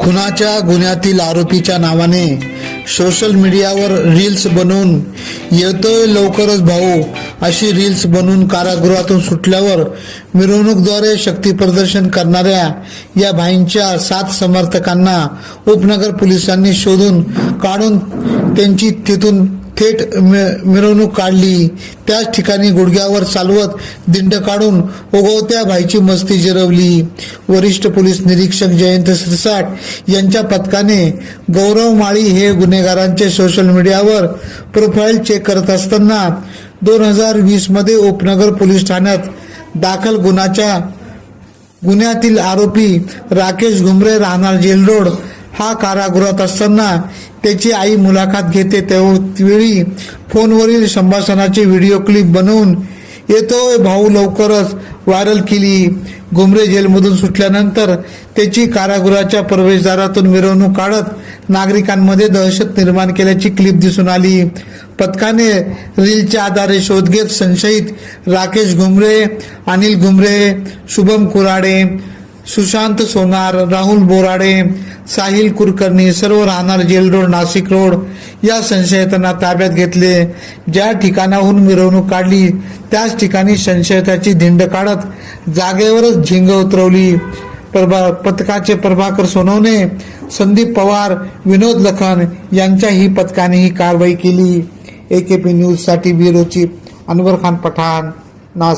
खुनाच्या गुन्ह्यातील आरोपीच्या नावाने सोशल मीडियावर रील्स बनवून येतोय लवकरच भाऊ अशी रील्स बनवून कारागृहातून सुटल्यावर मिरवणूकद्वारे शक्ती प्रदर्शन करणाऱ्या या भाईंच्या सात समर्थकांना उपनगर पोलिसांनी शोधून काढून त्यांची तिथून थेट मि- मिरवणूक काढली. त्याच ठिकाणी गुडघ्यावर चालवत दिंड काढून ओघवत्या भाईची मस्ती जिरवली. वरिष्ठ पोलीस निरीक्षक जयंत सिरसाट यांच्या पथकाने गौरव माळी हे गुन्हेगारांचे सोशल मीडियावर प्रोफाईल चेक करत असताना दोन हजार वीसमध्ये उपनगर पोलीस ठाण्यात दाखल गुन्ह्याच्या गुन्ह्यातील आरोपी राकेश घुमरे राहणार जेल रोड हा कारागृहात असताना त्याची आई मुलाखत घेते. त्यावेळी फोनवरील संभाषणाची व्हिडिओ क्लिप बनवून येतोय भाऊ लवकरच व्हायरल केली. घुमरे जेलमधून सुटल्यानंतर त्याची कारागृहाच्या प्रवेशद्वारातून मिरवणूक काढत नागरिकांमध्ये दहशत निर्माण केल्याची क्लिप दिसून आली. पथकाने रीलच्या आधारे शोध घेत संशयित राकेश घुमरे अनिल घुमरे शुभम कुराडे सुशांत सोनार राहुल बोराडे साहिल कुलकर्णी सर्व राहणार जेल रोड नाशिक रोड. या संशयितांना ताब्यात घेतले. ज्या ठिकाणाहून मिरवणूक काढली त्याच ठिकाणी संशयिताची धिंड काढत जागेवरच झिंग उतरवली. प्रभा पथकाचे प्रभाकर सोनवणे संदीप पवार विनोद लखन यांच्या ही पथकाने ही कारवाई केली. एकेपी न्यूजसाठी ब्युरो चीफ अनवर खान पठाण नास